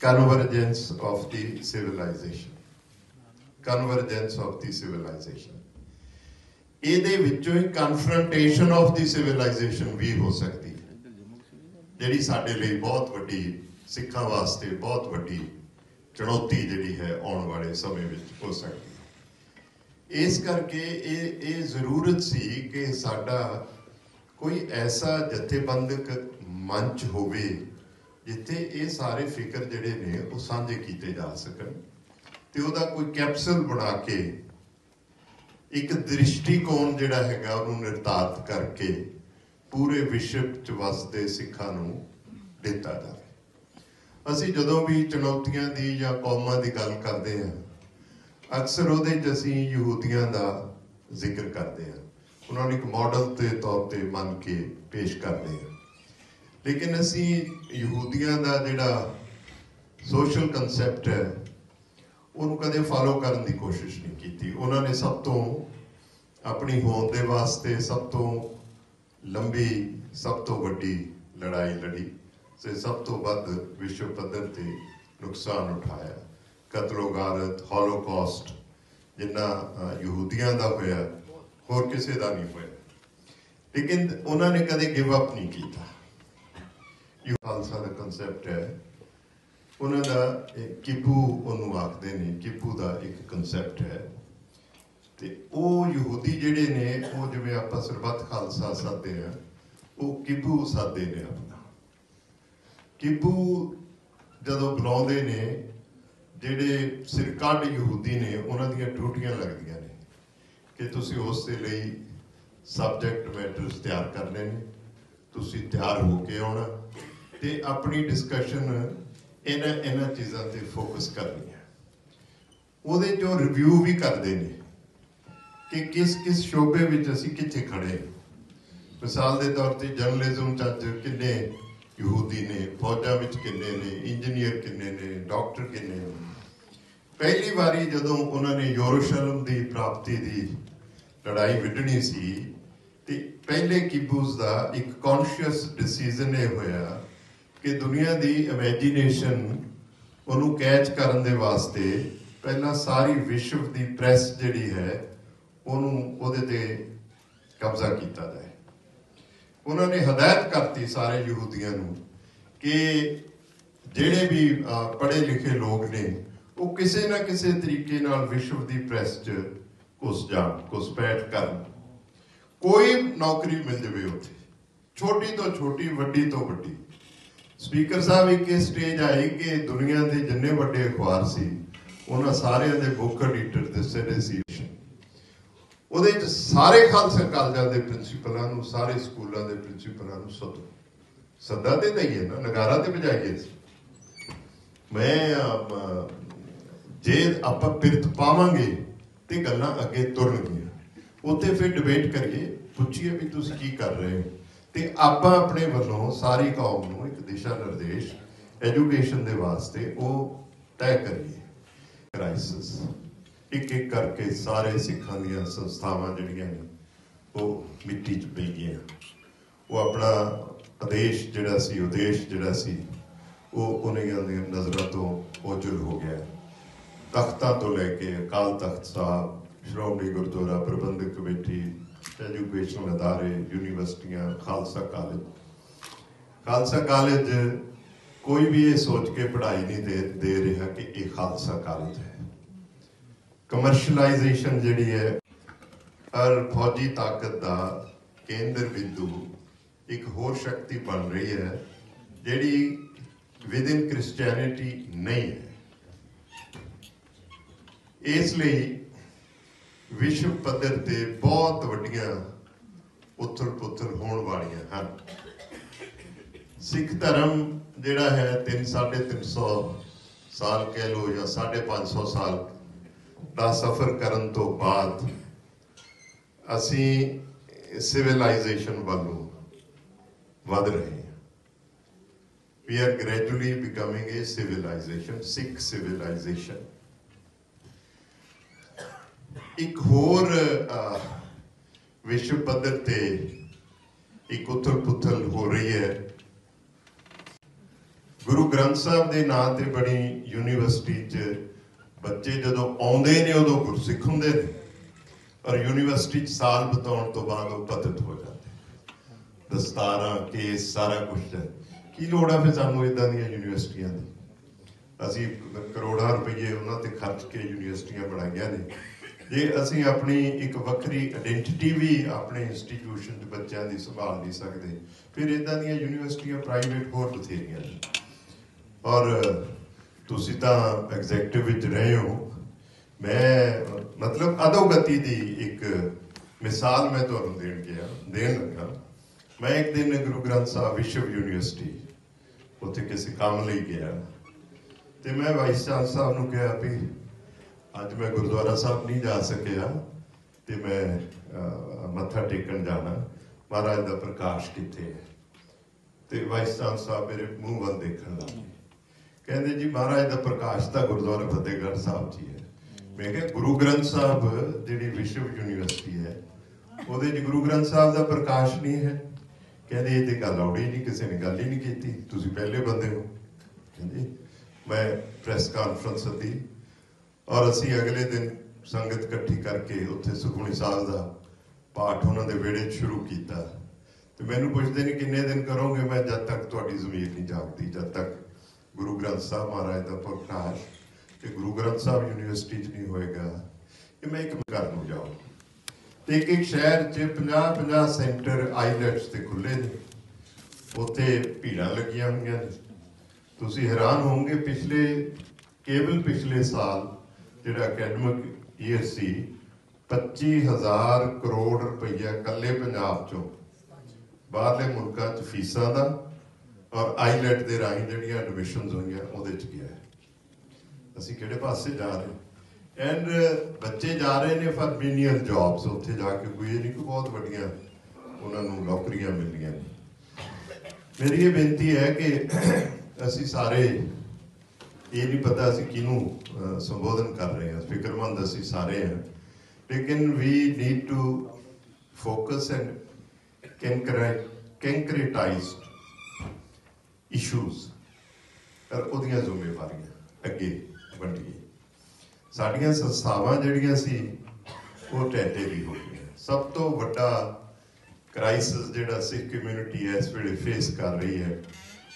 convergence of the civilization. Convergence of the civilization. ਇਹਦੇ ਵਿੱਚੋਂ ਹੀ ਕਨਫਰੰਟੇਸ਼ਨ ਆਫ ਦੀ ਸਿਵਲਾਈਜੇਸ਼ਨ ਵੀ ਹੋ ਸਕਦੀ ਹੈ। ਜਿਹੜੀ ਸਾਡੇ ਲਈ ਬਹੁਤ ਵੱਡੀ ਸਿੱਖਾਂ ਵਾਸਤੇ ਬਹੁਤ ਵੱਡੀ ਚੁਣੌਤੀ ਜਿਹੜੀ ਹੈ ਆਉਣ ਵਾਲੇ ਸਮੇਂ ਵਿੱਚ ਹੋ ਸਕਦੀ ਹੈ। ਇਸ ਕਰਕੇ ਇਹ ਇਹ ਜ਼ਰੂਰਤ ਸੀ ਕਿ ਸਾਡਾ ਕੋਈ ਐਸਾ ਜਥੇਬੰਦਕ ਮੰਚ ਹੋਵੇ ਜਿੱਥੇ ਇਹ ਸਾਰੇ ਫਿਕਰ ਜਿਹੜੇ ਨੇ ਉਹ ਸਾਂਝੇ ਕੀਤੇ ਜਾ ਸਕਣ। ਤੇ ਉਹਦਾ ਕੋਈ ਕੈਪਸੂਲ ਬਣਾ ਕੇ ਇੱਕ ਦ੍ਰਿਸ਼ਟੀਕੋਣ ਜਿਹੜਾ ਹੈਗਾ ਉਹਨੂੰ ਨਿਰਧਾਰਤ ਕਰਕੇ ਪੂਰੇ ਵਿਸ਼ਵ ਚ ਵਸਦੇ ਸਿੱਖਾਂ ਨੂੰ ਦਿੱਤਾ ਜਾਵੇ। ਅਸੀਂ ਜਦੋਂ ਵੀ ਚੁਣੌਤੀਆਂ ਦੀ ਜਾਂ ਕੌਮਾਂ ਦੀ ਗੱਲ ਕਰਦੇ ਹਾਂ, ਅਕਸਰ ਉਹਦੇ 'ਚ ਅਸੀਂ ਯਹੂਦੀਆਂ ਦਾ ਜ਼ਿਕਰ ਕਰਦੇ ਹਾਂ। ਉਹਨਾਂ ਨੂੰ ਇੱਕ ਮਾਡਲ ਦੇ ਤੌਰ ਤੇ ਮੰਨ ਕੇ ਪੇਸ਼ ਕਰਦੇ ਹਾਂ। ਲੇਕਿਨ ਅਸੀਂ ਯਹੂਦੀਆਂ ਦਾ ਜਿਹੜਾ ਸੋਸ਼ਲ ਕਨਸੈਪਟ ਹੈ, ਉਹਨੂੰ ਕਦੇ ਫਾਲੋ ਕਰਨ ਦੀ ਕੋਸ਼ਿਸ਼ ਨਹੀਂ ਕੀਤੀ। ਉਹਨਾਂ ਨੇ ਸਭ ਤੋਂ ਆਪਣੀ ਹੋਂਦ ਦੇ ਵਾਸਤੇ ਸਭ ਤੋਂ ਲੰਬੀ, ਸਭ ਤੋਂ ਵੱਡੀ ਲੜਾਈ ਲੜੀ ਤੇ ਸਭ ਤੋਂ ਵੱਧ ਵਿਸ਼ਵ ਪੱਧਰ ਤੇ ਨੁਕਸਾਨ ਉਠਾਇਆ। ਕਤਲੋਗਾਰਤ ਹੌਲੋਕਾਸਟ ਜਿੰਨਾ ਯਹੂਦੀਆਂ ਦਾ ਹੋਇਆ, ਹੋਰ ਕਿਸੇ ਦਾ ਨਹੀਂ ਹੋਇਆ। ਲੇਕਿਨ ਉਹਨਾਂ ਨੇ ਕਦੇ ਗਿਵ ਅਪ ਨਹੀਂ ਕੀਤਾ। ਇਹ ਖਾਲਸਾ ਦਾ ਕਨਸੈਪਟ ਹੈ। ਉਹਨਾਂ ਦਾ ਕਿਪੂ ਉਹਨੂੰ ਆਖਦੇ ਨੇ ਕਿਪੂ ਦਾ ਇੱਕ ਕਨਸੈਪਟ ਹੈ। ਤੇ ਉਹ ਯਹੂਦੀ ਜਿਹੜੇ ਨੇ, ਉਹ ਜਿਵੇਂ ਆਪਾਂ ਸਰਬੱਤ ਖਾਲਸਾ ਸਾਦੇ ਆ ਉਹ ਕਿਪੂ ਸਾਦੇ ਨੇ ਆਪਣਾ। ਕਿਪੂ ਜਦੋਂ ਬੁਲਾਉਂਦੇ ਨੇ, ਜਿਹੜੇ ਸਿਰਕੱਢ ਯਹੂਦੀ ਨੇ, ਉਹਨਾਂ ਦੀਆਂ ਡਿਊਟੀਆਂ ਲੱਗਦੀਆਂ ਨੇ ਕਿ ਤੁਸੀਂ ਉਸ ਦੇ ਲਈ ਸਬਜੈਕਟ ਮੈਟਰਸ ਤਿਆਰ ਕਰਨੇ ਨੇ। ਤੁਸੀਂ ਤਿਆਰ ਹੋ ਕੇ ਆਉਣਾ। ਤੇ ਆਪਣੀ ਡਿਸਕਸ਼ਨ ਇਹਨਾਂ ਇਹਨਾਂ ਚੀਜ਼ਾਂ ਤੇ ਫੋਕਸ ਕਰਨੀ ਹੈ। ਉਹਦੇ ਜੋ ਰਿਵਿਊ ਵੀ ਕਰਦੇ ਨੇ ਕਿ ਕਿਸ ਕਿਸ ਸ਼ੋਬੇ ਵਿੱਚ ਅਸੀਂ ਕਿੱਥੇ ਖੜੇ ਮਿਸਾਲ ਦੇ ਤੌਰ ਤੇ ਜਰਨਲਿਜ਼ਮ ਚ ਅੱਜ ਕਿੰਨੇ ਯਹੂਦੀ ਨੇ, ਫੌਜਾਂ ਵਿੱਚ ਕਿੰਨੇ ਨੇ ਇੰਜੀਨੀਅਰ ਕਿੰਨੇ ਨੇ ਡਾਕਟਰ ਕਿੰਨੇ ਨੇ। ਪਹਿਲੀ ਵਾਰੀ ਜਦੋਂ ਉਹਨਾਂ ਨੇ ਯਰੂਸ਼ਲਮ ਦੀ ਪ੍ਰਾਪਤੀ ਦੀ ਲੜਾਈ ਵਿੱਢਣੀ ਸੀ, ਤੇ ਪਹਿਲੇ ਕਿਬੂਜ਼ ਦਾ ਇੱਕ ਕੌਨਸ਼ੀਅਸ ਡਿਸੀਜਨ ਇਹ ਹੋਇਆ ਕਿ ਦੁਨੀਆ ਦੀ ਇਮੇਜਿਨੇਸ਼ਨ ਉਹਨੂੰ ਕੈਚ ਕਰਨ ਦੇ ਵਾਸਤੇ ਪਹਿਲਾਂ ਸਾਰੀ ਵਿਸ਼ਵ ਦੀ ਪ੍ਰੈਸ ਜਿਹੜੀ ਹੈ, ਉਹਨੂੰ ਉਹਦੇ ਤੇ ਕਬਜ਼ਾ ਕੀਤਾ ਜਾਏ। ਉਹਨਾਂ ਨੇ ਹਦਾਇਤ ਕਰਤੀ ਸਾਰੇ ਯਹੂਦੀਆਂ ਨੂੰ ਕਿ ਜਿਹੜੇ ਵੀ ਪੜ੍ਹੇ ਲਿਖੇ ਲੋਕ ਨੇ, ਉਹ ਕਿਸੇ ਨਾ ਕਿਸੇ ਤਰੀਕੇ ਨਾਲ ਵਿਸ਼ਵ ਦੀ ਪ੍ਰੈਸ 'ਚ ਘੁਸ ਜਾਣ ਘੁਸਪੈਠ ਕਰਨ। ਕੋਈ ਨੌਕਰੀ ਮਿਲ ਜਵੇ ਉੱਥੇ, ਛੋਟੀ ਤੋਂ ਛੋਟੀ, ਵੱਡੀ ਤੋਂ ਵੱਡੀ। ਸਪੀਕਰ ਸਾਹਿਬ, ਇੱਕ ਸਟੇਜ ਆਈ ਕਿ ਦੁਨੀਆ ਦੇ ਜਿੰਨੇ ਵੱਡੇ ਅਖਬਾਰ ਸੀ, ਉਹਨਾਂ ਸਾਰਿਆਂ ਦੇ ਬੁੱਕ ਐਡੀਟਰ ਤੇ ਸਿਰੇ ਸੀ। ਉਹਦੇ ਵਿੱਚ ਸਾਰੇ ਖਾਲਸਾ ਕਾਲਜਾਂ ਦੇ ਪ੍ਰਿੰਸੀਪਲਾਂ ਨੂੰ, ਸਾਰੇ ਸਕੂਲਾਂ ਦੇ ਪ੍ਰਿੰਸੀਪਲਾਂ ਨੂੰ ਸੱਦੋ। ਸੱਦਾ ਤੇ ਦਈਏ ਨਾ, ਨਗਾਰਾ ਤੇ ਵਜਾਈਏ ਮੈਂ ਜੇ ਆਪਾਂ ਪਿਰਤ ਪਾਵਾਂਗੇ ਤੇ ਗੱਲਾਂ ਅੱਗੇ ਤੁਰਨਗੀਆਂ। ਉੱਥੇ ਫਿਰ ਡਿਬੇਟ ਕਰੀਏ, ਪੁੱਛੀਏ ਵੀ ਤੁਸੀਂ ਕੀ ਕਰ ਰਹੇ ਹੋ। ਤੇ ਆਪਾਂ ਆਪਣੇ ਵੱਲੋਂ ਸਾਰੀ ਕੌਮ ਨੂੰ ਇੱਕ ਦਿਸ਼ਾ ਨਿਰਦੇਸ਼ ਐਜੂਕੇਸ਼ਨ ਦੇ ਵਾਸਤੇ ਉਹ ਤੈਅ ਕਰੀਏ। ਕ੍ਰਾਈਸਿਸ ਇੱਕ ਇੱਕ ਕਰਕੇ ਸਾਰੇ ਸਿੱਖਾਂ ਦੀਆਂ ਸੰਸਥਾਵਾਂ ਜਿਹੜੀਆਂ ਨੇ, ਉਹ ਮਿੱਟੀ 'ਚ ਪਈ ਗਈਆਂ। ਉਹ ਆਪਣਾ ਆਦੇਸ਼ ਜਿਹੜਾ ਸੀ, ਉਦੇਸ਼ ਜਿਹੜਾ ਸੀ, ਉਹ ਉਹਨਾਂ ਦੀਆਂ ਨਜ਼ਰਾਂ ਤੋਂ ਓਝਲ ਹੋ ਗਿਆ। ਤਖਤਾਂ ਤੋਂ ਲੈ ਕੇ ਅਕਾਲ ਤਖਤ ਸਾਹਿਬ, ਸ਼੍ਰੋਮਣੀ ਗੁਰਦੁਆਰਾ ਪ੍ਰਬੰਧਕ ਕਮੇਟੀ ਐਜੂਕੇਸ਼ਨਲ ਅਦਾਰੇ ਯੂਨੀਵਰਸਿਟੀਆਂ ਖਾਲਸਾ ਕਾਲਜ ਖਾਲਸਾ ਕਾਲਜ ਕੋਈ ਵੀ ਇਹ ਸੋਚ ਕੇ ਪੜ੍ਹਾਈ ਨਹੀਂ ਦੇ ਦੇ ਰਿਹਾ ਕਿ ਇਹ ਖਾਲਸਾ ਕਾਲਜ ਹੈ। ਕਮਰਸ਼ੀਅਲਾਈਜੇਸ਼ਨ ਜਿਹੜੀ ਹੈ ਹਰ ਫੌਜੀ ਤਾਕਤ ਦਾ ਕੇਂਦਰ ਬਿੰਦੂ ਇੱਕ ਹੋਰ ਸ਼ਕਤੀ ਬਣ ਰਹੀ ਹੈ, ਜਿਹੜੀ ਵਿਦਿਨ ਕ੍ਰਿਸਚੀਅਨਿਟੀ ਨਹੀਂ ਹੈ। ਇਸ ਲਈ ਵਿਸ਼ਵ ਪੱਧਰ ਤੇ ਬਹੁਤ ਵੱਡੀਆਂ ਉਥਲ ਪੁਥਲ ਹੋਣ ਵਾਲੀਆਂ ਹਨ। ਸਿੱਖ ਧਰਮ ਜਿਹੜਾ ਹੈ 3 350 ਸਾਲ ਕਹਿ ਲੋ ਜਾਂ 550 ਸਾਲ ਦਾ ਸਫ਼ਰ ਕਰਨ ਤੋਂ ਬਾਅਦ ਅਸੀਂ ਸਿਵਲਾਈਜੇਸ਼ਨ ਵੱਲੋਂ ਵਧ ਰਹੇ ਹਾਂ। We are gradually becoming a civilization, sikh civilization ਇੱਕ ਹੋਰ ਵਿਸ਼ਵ ਪੱਧਰ ਤੇ ਇੱਕ ਉਥਲ ਪੁਥਲ ਹੋ ਰਹੀ ਹੈ। ਗੁਰੂ ਗ੍ਰੰਥ ਸਾਹਿਬ ਦੇ ਨਾਂ ਤੇ ਬਣੀ ਯੂਨੀਵਰਸਿਟੀ 'ਚ ਬੱਚੇ ਜਦੋਂ ਆਉਂਦੇ ਨੇ, ਉਦੋਂ ਗੁਰਸਿੱਖ ਹੁੰਦੇ ਨੇ। ਔਰ ਯੂਨੀਵਰਸਿਟੀ 'ਚ ਸਾਲ ਬਤਾਉਣ ਤੋਂ ਬਾਅਦ ਉਹ ਪਤਿਤ ਹੋ ਜਾਂਦੇ ਦਸਤਾਰਾਂ, ਕੇਸ, ਸਾਰਾ ਕੁਝ ਕੀ ਲੋੜ ਆ ਫਿਰ ਸਾਨੂੰ ਇਦਾਂ ਦੀਆਂ ਯੂਨੀਵਰਸਿਟੀਆਂ ਦੀ? ਅਸੀਂ ਕਰੋੜਾਂ ਰੁਪਏ ਉਹਨਾਂ ਤੇ ਖਰਚ ਕੇ ਯੂਨੀਵਰਸਿਟੀਆਂ ਬਣਾਈਆਂ ਨੇ। ਜੇ ਅਸੀਂ ਆਪਣੀ ਇੱਕ ਵੱਖਰੀ ਆਇਡੈਂਟੀਟੀ ਵੀ ਆਪਣੇ ਇੰਸਟੀਟਿਊਸ਼ਨ 'ਚ ਬੱਚਿਆਂ ਦੀ ਸੰਭਾਲ ਨਹੀਂ ਸਕਦੇ। ਫਿਰ ਇਦਾਂ ਦੀਆਂ ਯੂਨੀਵਰਸਿਟੀਆਂ ਪ੍ਰਾਈਵੇਟ ਹੋਰ ਬਥੇਰੀਆਂ ਨੇ। ਔਰ ਤੁਸੀਂ ਤਾਂ ਐਗਜ਼ੈਕਟਿਵ ਵਿੱਚ ਰਹੇ ਹੋ। ਮੈਂ, ਮਤਲਬ ਅਦੋਗਤੀ ਦੀ ਇੱਕ ਮਿਸਾਲ ਮੈਂ ਤੁਹਾਨੂੰ ਦੇਣ ਗਿਆ, ਦੇਣ ਲੱਗਾ। ਮੈਂ ਇੱਕ ਦਿਨ ਗੁਰੂ ਗ੍ਰੰਥ ਸਾਹਿਬ ਵਿਸ਼ਵ ਯੂਨੀਵਰਸਿਟੀ ਉੱਥੇ ਕਿਸੇ ਕੰਮ ਲਈ ਗਿਆ। ਤੇ ਮੈਂ ਵਾਈਸ ਚਾਂਸਲਰ ਸਾਹਿਬ ਨੂੰ ਕਿਹਾ ਵੀ ਅੱਜ ਮੈਂ ਗੁਰਦੁਆਰਾ ਸਾਹਿਬ ਨਹੀਂ ਜਾ ਸਕਿਆ ਤੇ ਮੈਂ ਮੱਥਾ ਟੇਕਣ ਜਾਣਾ। ਮਹਾਰਾਜ ਦਾ ਪ੍ਰਕਾਸ਼ ਕਿੱਥੇ ਹੈ? ਤੇ ਵਾਈਸ ਚਾਂਸਲਰ ਸਾਹਿਬ ਮੇਰੇ ਮੂੰਹ ਵੱਲ ਦੇਖਣ ਲੱਗੇ ਕਹਿੰਦੇ ਜੀ, ਮਹਾਰਾਜ ਦਾ ਪ੍ਰਕਾਸ਼ ਤਾਂ ਗੁਰਦੁਆਰਾ ਫਤਿਹਗੜ੍ਹ ਸਾਹਿਬ ਜੀ ਹੈ। ਮੈਂ ਕਿਹਾ, ਗੁਰੂ ਗ੍ਰੰਥ ਸਾਹਿਬ ਜਿਹੜੀ ਵਿਸ਼ਵ ਯੂਨੀਵਰਸਿਟੀ ਹੈ, ਉਹਦੇ 'ਚ ਗੁਰੂ ਗ੍ਰੰਥ ਸਾਹਿਬ ਦਾ ਪ੍ਰਕਾਸ਼ ਨਹੀਂ ਹੈ? ਕਹਿੰਦੇ, ਇਹ ਤੇ ਗੱਲ ਔੜੀ ਨਹੀਂ, ਕਿਸੇ ਨੇ ਗੱਲ ਹੀ ਨਹੀਂ ਕੀਤੀ। ਤੁਸੀਂ ਪਹਿਲੇ ਬੰਦੇ ਹੋ। ਕਹਿੰਦੇ, ਮੈਂ ਪ੍ਰੈਸ ਕਾਨਫਰੰਸ ਸੱਦੀ ਔਰ ਅਸੀਂ ਅਗਲੇ ਦਿਨ ਸੰਗਤ ਇਕੱਠੀ ਕਰਕੇ ਉੱਥੇ ਸੁਖਮਨੀ ਸਾਹਿਬ ਦਾ ਪਾਠ ਉਹਨਾਂ ਦੇ ਵਿਹੜੇ 'ਚ ਸ਼ੁਰੂ ਕੀਤਾ। ਤੇ ਮੈਨੂੰ ਪੁੱਛਦੇ ਨੇ, ਕਿੰਨੇ ਦਿਨ ਕਰੋਗੇ? ਮੈਂ, ਜਦ ਤੱਕ ਤੁਹਾਡੀ ਜ਼ਮੀਰ ਨਹੀਂ ਜਾਗਦੀ ਜਦ ਤੱਕ ਗੁਰੂ ਗ੍ਰੰਥ ਸਾਹਿਬ ਮਹਾਰਾਜ ਦਾ ਪ੍ਰਕਾਸ਼ ਤੇ ਗੁਰੂ ਗ੍ਰੰਥ ਸਾਹਿਬ ਯੂਨੀਵਰਸਿਟੀ 'ਚ ਨਹੀਂ ਹੋਏਗਾ, ਕਿ ਮੈਂ ਇੱਕ ਘਰ ਨੂੰ ਜਾਉਂ ਤੇ ਇੱਕ ਇੱਕ ਸ਼ਹਿਰ 'ਚ 50 50 ਸੈਂਟਰ ਆਈਲੈਟਸ ਤੇ ਖੁੱਲੇ ਨੇ। ਉੱਥੇ ਭੀੜਾਂ ਲੱਗੀਆਂ ਹੋਈਆਂ ਨੇ। ਤੁਸੀਂ ਹੈਰਾਨ ਹੋਵੋਗੇ, ਪਿਛਲੇ ਕੇਵਲ ਪਿਛਲੇ ਸਾਲ ਜਿਹੜਾ ਅਕੈਡਮਿਕ ਈਅਰ 25000 ਕਰੋੜ ਰੁਪਈਆ ਕੱਲੇ ਪੰਜਾਬ ਚੋਂ ਬਾਹਰਲੇ ਮੁਲਕਾਂ 'ਚ ਫੀਸਾਂ ਦਾ ਔਰ ਆਈਲੈਟ ਦੇ ਰਾਹੀਂ ਜਿਹੜੀਆਂ ਐਡਮਿਸ਼ਨਸ ਹੋਈਆਂ, ਉਹਦੇ 'ਚ ਗਿਆ ਅਸੀਂ ਕਿਹੜੇ ਪਾਸੇ ਜਾ ਰਹੇ ਐਂਡ ਬੱਚੇ ਜਾ ਰਹੇ ਨੇ ਫॉर ਮਿਨੀਅਲ ਜੌਬਸ ਉੱਥੇ ਜਾ ਕੇ ਕੋਈ ਇਹ ਨਹੀਂ ਕਿ ਬਹੁਤ ਵੱਡੀਆਂ ਉਹਨਾਂ ਨੂੰ ਨੌਕਰੀਆਂ ਮਿਲੀਆਂ ਨੇ। ਮੇਰੀ ਇਹ ਬੇਨਤੀ ਹੈ ਕਿ ਅਸੀਂ ਸਾਰੇ ਇਹ ਨਹੀਂ ਪਤਾ ਅਸੀਂ ਕਿਹਨੂੰ ਸੰਬੋਧਨ ਕਰ ਰਹੇ ਹਾਂ। ਫਿਕਰਮੰਦ ਅਸੀਂ ਸਾਰੇ ਹਾਂ। ਲੇਕਿਨ we need to focus and concretize issues ਪਰ ਉਹਦੀਆਂ ਜ਼ਿੰਮੇਵਾਰੀਆਂ ਅੱਗੇ ਵੰਡੀਏ ਸਾਡੀਆਂ ਸੰਸਥਾਵਾਂ ਜਿਹੜੀਆਂ ਸੀ, ਉਹ ਟੈਟੇ ਵੀ ਹੋ ਗਈਆਂ। ਸਭ ਤੋਂ ਵੱਡਾ ਕ੍ਰਾਈਸਿਸ ਜਿਹੜਾ ਸਿੱਖ ਕਮਿਊਨਿਟੀ ਇਸ ਵੇਲੇ ਫੇਸ ਕਰ ਰਹੀ ਹੈ,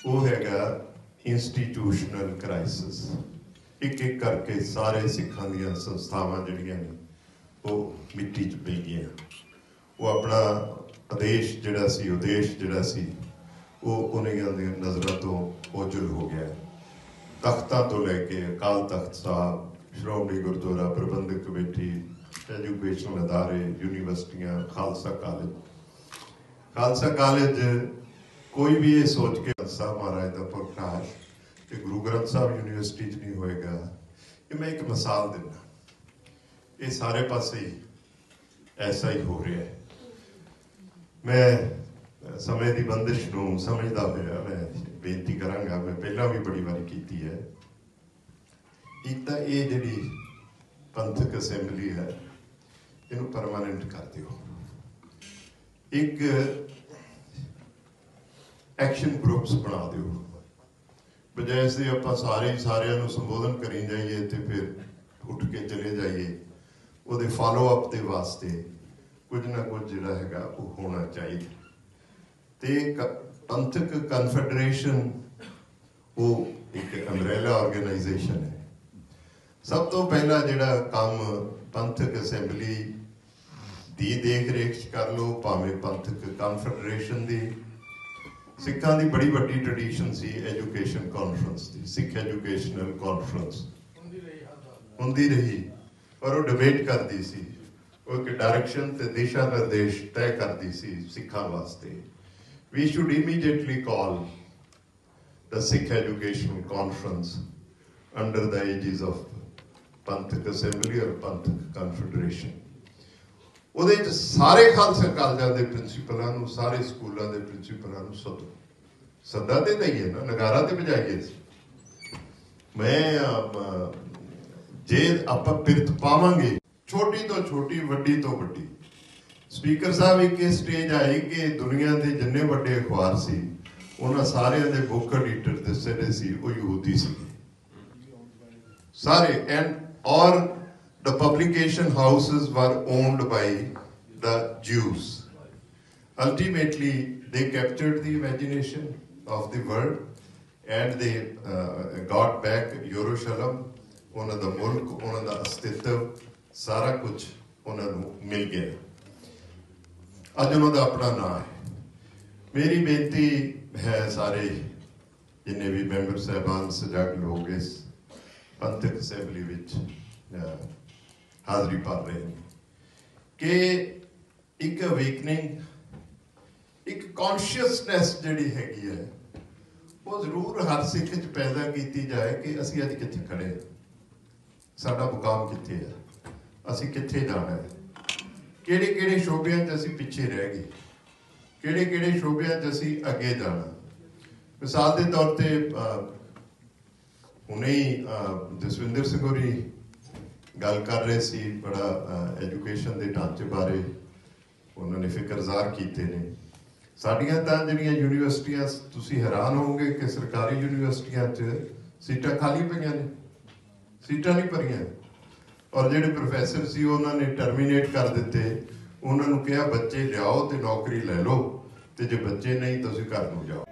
ਉਹ ਹੈਗਾ ਇੰਸਟੀਟਿਊਸ਼ਨਲ ਕ੍ਰਾਈਸਿਸ ਇੱਕ ਇੱਕ ਕਰਕੇ ਸਾਰੇ ਸਿੱਖਾਂ ਦੀਆਂ ਸੰਸਥਾਵਾਂ ਜਿਹੜੀਆਂ ਨੇ, ਉਹ ਮਿੱਟੀ 'ਚ ਪਈ ਗਈਆਂ। ਉਹ ਆਪਣਾ ਆਦੇਸ਼ ਜਿਹੜਾ ਸੀ ਉਦੇਸ਼ ਜਿਹੜਾ ਸੀ, ਉਹ ਉਹਨਾਂ ਦੀਆਂ ਨਜ਼ਰਾਂ ਤੋਂ ਓਝਲ ਹੋ ਗਿਆ। ਤਖਤਾਂ ਤੋਂ ਲੈ ਕੇ ਅਕਾਲ ਤਖਤ ਸਾਹਿਬ, ਸ਼੍ਰੋਮਣੀ ਗੁਰਦੁਆਰਾ ਪ੍ਰਬੰਧਕ ਕਮੇਟੀ ਐਜੂਕੇਸ਼ਨਲ ਅਦਾਰੇ, ਯੂਨੀਵਰਸਿਟੀਆਂ, ਖਾਲਸਾ ਕਾਲਜ। ਖਾਲਸਾ ਕਾਲਜ ਕੋਈ ਵੀ ਇਹ ਸੋਚ ਕੇ ਸਾਹਿਬ ਮਹਾਰਾਜ ਦਾ ਪ੍ਰਕਾਸ਼ ਕਿ ਗੁਰੂ ਗ੍ਰੰਥ ਸਾਹਿਬ ਯੂਨੀਵਰਸਿਟੀ 'ਚ ਨਹੀਂ ਹੋਏਗਾ, ਇਹ ਮੈਂ ਇੱਕ ਮਿਸਾਲ ਦਿੰਦਾ। ਇਹ ਸਾਰੇ ਪਾਸੇ ਐਸਾ ਹੀ ਹੋ ਰਿਹਾ ਹੈ। ਮੈਂ ਸਮੇਂ ਦੀ ਬੰਦਿਸ਼ ਨੂੰ ਸਮਝਦਾ ਹੋਇਆ ਮੈਂ ਬੇਨਤੀ ਕਰਾਂਗਾ, ਮੈਂ ਪਹਿਲਾਂ ਵੀ ਬੜੀ ਵਾਰੀ ਕੀਤੀ ਹੈ। ਇੱਕ ਤਾਂ ਇਹ ਜਿਹੜੀ ਪੰਥਕ ਅਸੈਂਬਲੀ ਹੈ, ਇਹਨੂੰ ਪਰਮਾਨੈਂਟ ਕਰ ਦਿਓ। ਇੱਕ ਐਕਸ਼ਨ ਗਰੁੱਪਸ ਬਣਾ ਦਿਓ। ਬਜਾਏ ਇਸ ਦੇ ਆਪਾਂ ਸਾਰੇ ਸਾਰਿਆਂ ਨੂੰ ਸੰਬੋਧਨ ਕਰੀ ਜਾਈਏ ਤੇ ਫਿਰ ਉੱਠ ਕੇ ਚਲੇ ਜਾਈਏ। ਉਹਦੇ ਫਾਲੋ ਅਪ ਦੇ ਵਾਸਤੇ ਕੁਝ ਨਾ ਕੁਝ ਜਿਹੜਾ ਹੈਗਾ ਉਹ ਹੋਣਾ ਚਾਹੀਦਾ। ਤੇ ਪੰਥਕ ਕਨਫੈਡਰੇਸ਼ਨ ਉਹ ਇੱਕ ਅੰਬ੍ਰੇਲਾ ਆਰਗੇਨਾਈਜੇਸ਼ਨ ਹੈ। ਸਭ ਤੋਂ ਪਹਿਲਾ ਜਿਹੜਾ ਕੰਮ ਪੰਥਕ ਅਸੈਂਬਲੀ ਦੀ ਦੇਖ ਰੇਖ ਕਰ ਲਓ, ਭਾਵੇਂ ਪੰਥਕ ਕਨਫੈਡਰੇਸ਼ਨ ਦੀ। ਸਿੱਖਾਂ ਦੀ ਬੜੀ ਵੱਡੀ ਟ੍ਰੈਡੀਸ਼ਨ ਸੀ ਐਜੂਕੇਸ਼ਨ ਕਾਨਫਰੰਸ ਦੀ ਸਿੱਖ ਐਜੂਕੇਸ਼ਨਲ ਕਾਨਫਰੰਸ ਹੁੰਦੀ ਰਹੀ ਔਰ ਉਹ ਡਿਬੇਟ ਕਰਦੀ ਸੀ ਉਹ ਇੱਕ ਡਾਇਰੈਕਸ਼ਨ ਤੇ ਦਿਸ਼ਾ ਨਿਰਦੇਸ਼ ਤੈਅ ਕਰਦੀ ਸੀ ਸਿੱਖਾਂ ਵਾਸਤੇ we should immediately call the Sikh Educational Conference under the aegis of Panthak Assembly or Panthak Confederation. ਉਹਦੇ ਵਿੱਚ ਸਾਰੇ ਖਾਲਸਾ ਕਾਲਜਾਂ ਦੇ ਪ੍ਰਿੰਸੀਪਲਾਂ ਨੂੰ, ਸਾਰੇ ਸਕੂਲਾਂ ਦੇ ਪ੍ਰਿੰਸੀਪਲਾਂ ਨੂੰ ਸੱਦੋ। ਸੱਦਾ ਤੇ ਦਈਏ ਨਾ, ਨਗਾਰਾ ਤੇ ਵਜਾਈਏ ਮੈਂ ਜੇ ਆਪਾਂ ਪਿਰਤ ਪਾਵਾਂਗੇ, ਛੋਟੀ ਤੋਂ ਛੋਟੀ, ਵੱਡੀ ਤੋਂ ਵੱਡੀ। ਸਪੀਕਰ ਸਾਹਿਬ ਇੱਕ ਇਹ ਸਟੇਜ ਆਈ ਕਿ ਦੁਨੀਆ ਦੇ ਜਿੰਨੇ ਵੱਡੇ ਅਖਬਾਰ ਸੀ, ਉਹਨਾਂ ਸਾਰਿਆਂ ਦੇ ਬੁੱਕ ਐਡੀਟਰ ਦੇ ਜਿਹੜੇ ਸੀ, ਉਹ ਯਹੂਦੀ ਸੀ। ਸਾਰੇ ਐਂਡ ਔਰ the publication houses were owned by the Jews. Ultimately, they captured the imagination of the world and they uh, got back Jerusalem, ਉਹਨਾਂ ਦਾ ਮੁਲਕ, ਉਹਨਾਂ ਦਾ ਅਸਤਿਤਵ, ਸਾਰਾ ਕੁਝ ਉਹਨਾਂ ਨੂੰ ਮਿਲ ਗਿਆ ਅੱਜ ਉਹਨਾਂ ਦਾ ਆਪਣਾ ਨਾਮ ਹੈ ਮੇਰੀ ਬੇਨਤੀ ਹੈ ਸਾਰੇ ਜਿੰਨੇ ਵੀ ਮੈਂਬਰ ਸਹਿਬਾਨ ਸਜਾਗ ਲੋਕ ਇਸ ਪੰਥਕ ਅਸੈਂਬਲੀ ਵਿੱਚ ਅਹ, ਹਾਜ਼ਰੀ ਭਰ ਰਹੇ ਨੇ। ਕਿ ਇੱਕ ਅਵੇਕਨਿੰਗ ਇੱਕ ਕੌਨਸ਼ੀਅਸਨੈਸ ਜਿਹੜੀ ਹੈਗੀ ਹੈ, ਉਹ ਜ਼ਰੂਰ ਹਰ ਸਿੱਖ ਚ ਪੈਦਾ ਕੀਤੀ ਜਾਏ ਕਿ ਅਸੀਂ ਅੱਜ ਕਿੱਥੇ ਖੜੇ ਹਾਂ। ਸਾਡਾ ਮੁਕਾਮ ਕਿੱਥੇ ਹੈ ਅਸੀਂ ਕਿੱਥੇ ਜਾਣਾ ਹੈ? ਕਿਹੜੇ ਕਿਹੜੇ ਸ਼ੋਬਿਆਂ 'ਚ ਅਸੀਂ ਪਿੱਛੇ ਰਹਿ ਗਏ? ਕਿਹੜੇ ਕਿਹੜੇ ਸ਼ੋਬਿਆਂ 'ਚ ਅਸੀਂ ਅੱਗੇ ਜਾਣਾ? ਮਿਸਾਲ ਦੇ ਤੌਰ ਤੇ ਹੁਣੇ ਹੀ ਜਸਵਿੰਦਰ ਸਿੰਘ ਹੋਰੀ ਗੱਲ ਕਰ ਰਹੇ ਸੀ, ਬੜਾ ਐਜੂਕੇਸ਼ਨ ਦੇ ਢਾਂਚੇ ਬਾਰੇ ਉਹਨਾਂ ਨੇ ਫਿਕਰਜ਼ਾਰ ਕੀਤੇ ਨੇ। ਸਾਡੀਆਂ ਤਾਂ ਜਿਹੜੀਆਂ ਯੂਨੀਵਰਸਿਟੀਆਂ, ਤੁਸੀਂ ਹੈਰਾਨ ਹੋਵੋਗੇ ਕਿ ਸਰਕਾਰੀ ਯੂਨੀਵਰਸਿਟੀਆਂ 'ਚ ਸੀਟਾਂ ਖਾਲੀ ਪਈਆਂ ਨੇ। ਸੀਟਾਂ ਨਹੀਂ ਭਰੀਆਂ। ਔਰ ਜਿਹੜੇ ਪ੍ਰੋਫੈਸਰ ਸੀ, ਉਹਨਾਂ ਨੇ ਟਰਮੀਨੇਟ ਕਰ ਦਿੱਤੇ। ਉਹਨਾਂ ਨੂੰ ਕਿਹਾ, ਬੱਚੇ ਲਿਆਓ ਤੇ ਨੌਕਰੀ ਲੈ ਲਓ। ਤੇ ਜੇ ਬੱਚੇ ਨਹੀਂ, ਤੁਸੀਂ ਘਰ ਨੂੰ ਜਾਓ।